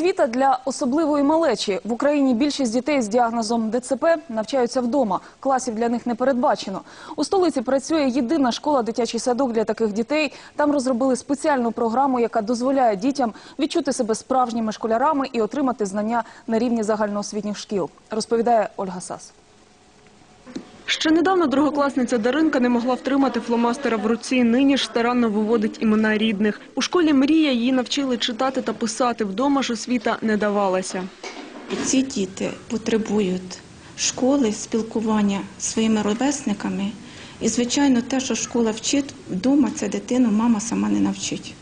Освіта для особливої малечі. В Україні більшість дітей з діагнозом ДЦП навчаються вдома. Класів для них не передбачено. У столиці працює єдина школа дитячий садок для таких дітей. Там розробили спеціальну програму, яка дозволяє дітям відчути себе справжніми школярами і отримати знання на рівні загальноосвітніх шкіл. Розповідає Ольга Сас. Ще недавно другокласниця Даринка не могла втримати фломастера в руці. Нині ж старанно виводить імена рідних. У школі «Мрія» її навчили читати та писати. Вдома ж освіта не давалася. Ці діти потребують школи, спілкування з своїми ровесниками. І, звичайно, те, що школа вчить, вдома це дитину мама сама не навчить.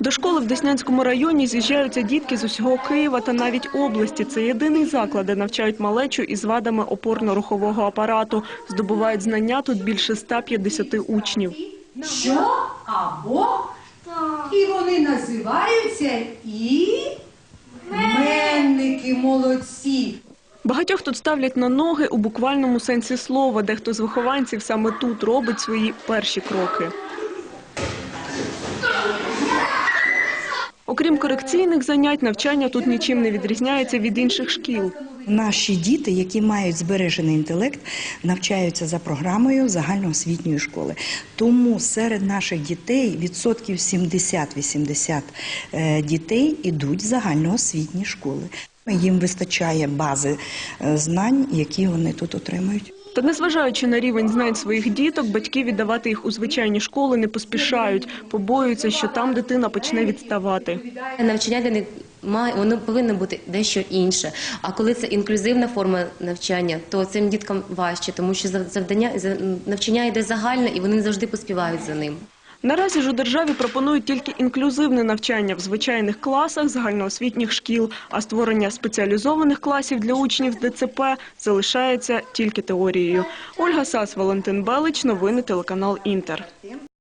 До школи в Деснянському районі з'їжджаються дітки з усього Києва та навіть області. Це єдиний заклад, де навчають малечу із вадами опорно-рухового апарату. Здобувають знання тут більше 150 учнів. Що або і вони називаються і менники молодці. Багатьох тут ставлять на ноги у буквальному сенсі слова. Дехто з вихованців саме тут робить свої перші кроки. Окрім корекційних занять, навчання тут нічим не відрізняється від інших шкіл. Наші діти, які мають збережений інтелект, навчаються за програмою загальноосвітньої школи. Тому серед наших дітей відсотків 70-80 е, дітей ідуть в загальноосвітні школи. Їм вистачає бази е, знань, які вони тут отримують. Та незважаючи на рівень знань своїх діток, батьки віддавати їх у звичайні школи не поспішають, побоюються, що там дитина почне відставати. Навчання для них має воно повинно бути дещо інше. А коли це інклюзивна форма навчання, то цим діткам важче, тому що завдання навчання йде загальне, і вони завжди поспівають за ним. Наразі ж у державі пропонують тільки інклюзивне навчання в звичайних класах загальноосвітніх шкіл, а створення спеціалізованих класів для учнів з ДЦП залишається тільки теорією. Ольга Сас, Валентин Белич, новини телеканал Інтер.